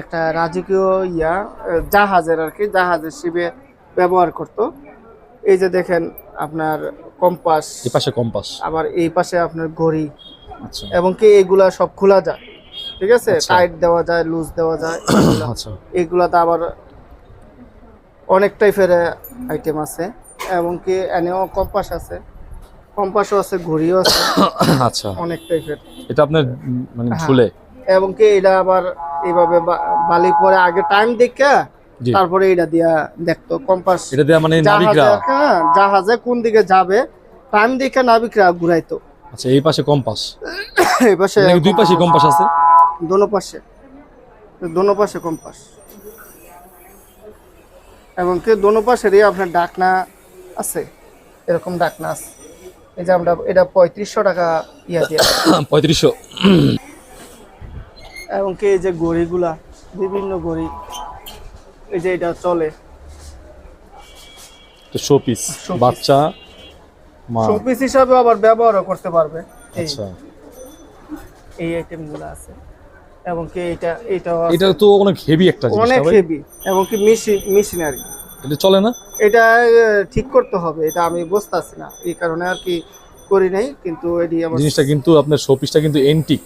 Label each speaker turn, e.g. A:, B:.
A: একটা রাজকীয় ইয়া জাহাজের আর কি জাহাজের শিবে ব্যবহার করত। এই যে দেখেন আপনার কম্পাস।
B: এই পাশে কম্পাস।
A: আবার এই পাশে আপনার ঘড়ি।
B: আচ্ছা।
A: এবং কি এগুলা সব খোলা যায় ঠিক আছে?
B: আচ্ছা।
A: টাইট দেওয়া যায় লুজ দেওয়া যায় এগুলা।
B: আচ্ছা।
A: এগুলাতে আবার অনেক টাইপের আইটেম আছে। এবং কি এনেও কম্পাস আছে। কম্পাসও আছে ঘড়িও আছে।
B: আচ্ছা।
A: অনেক টাইপের।
B: এটা আপনার মানে
A: হ্যাঁ।
B: ঝুলে।
A: এবং কি এটা আবার এইভাবে বালি পরে আগে টাইম দেখে তারপরে এটা দিয়া দেখতো কম্পাস
B: এটা দেয়া মানে নাবিকরা?
A: জাহাজে হ্যাঁ, কোন দিকে যাবে টাইম দেখে নাবিকরা ঘুরাইতো।
B: আচ্ছা এই পাশে কম্পাস
A: এই পাশে
B: দুই পাশে কম্পাস আছে?
A: দোনো পাশে। দোনো পাশে কম্পাস এবং কি দোনো পাশেরই আপনার ডাকনা আছে এরকম ডাকনা আছে। এই যে আমরা এটা পঁয়ত্রিশশো টাকা ইয়া দিয়ে।
B: পঁয়ত্রিশশো।
A: এবং কি এই যে গড়িগুলা বিভিন্ন গড়ি এই যে এটা চলে।
B: Showpiece
A: Showpiece।
B: বাচ্চা মা।
A: শোপিস হিসাবে আবার ব্যবহারও করতে পারবে। এই
B: আচ্ছা।
A: এই আইটেমগুলো আছে। এবং কি এটা আছে।
B: এটা তো অনেক হেভি একটা জিনিস
A: অনেক হেভি এবং কি মেশিন মেশিনারি।
B: এটা চলে না?
A: এটা ঠিক করতে হবে। এটা আমি বুঝতেছি না। এই কারণে আর কি করি নাই কিন্তু এটি আমার
B: জিনিসটা কিন্তু আপনার শোপিসটা কিন্তু এন্টিক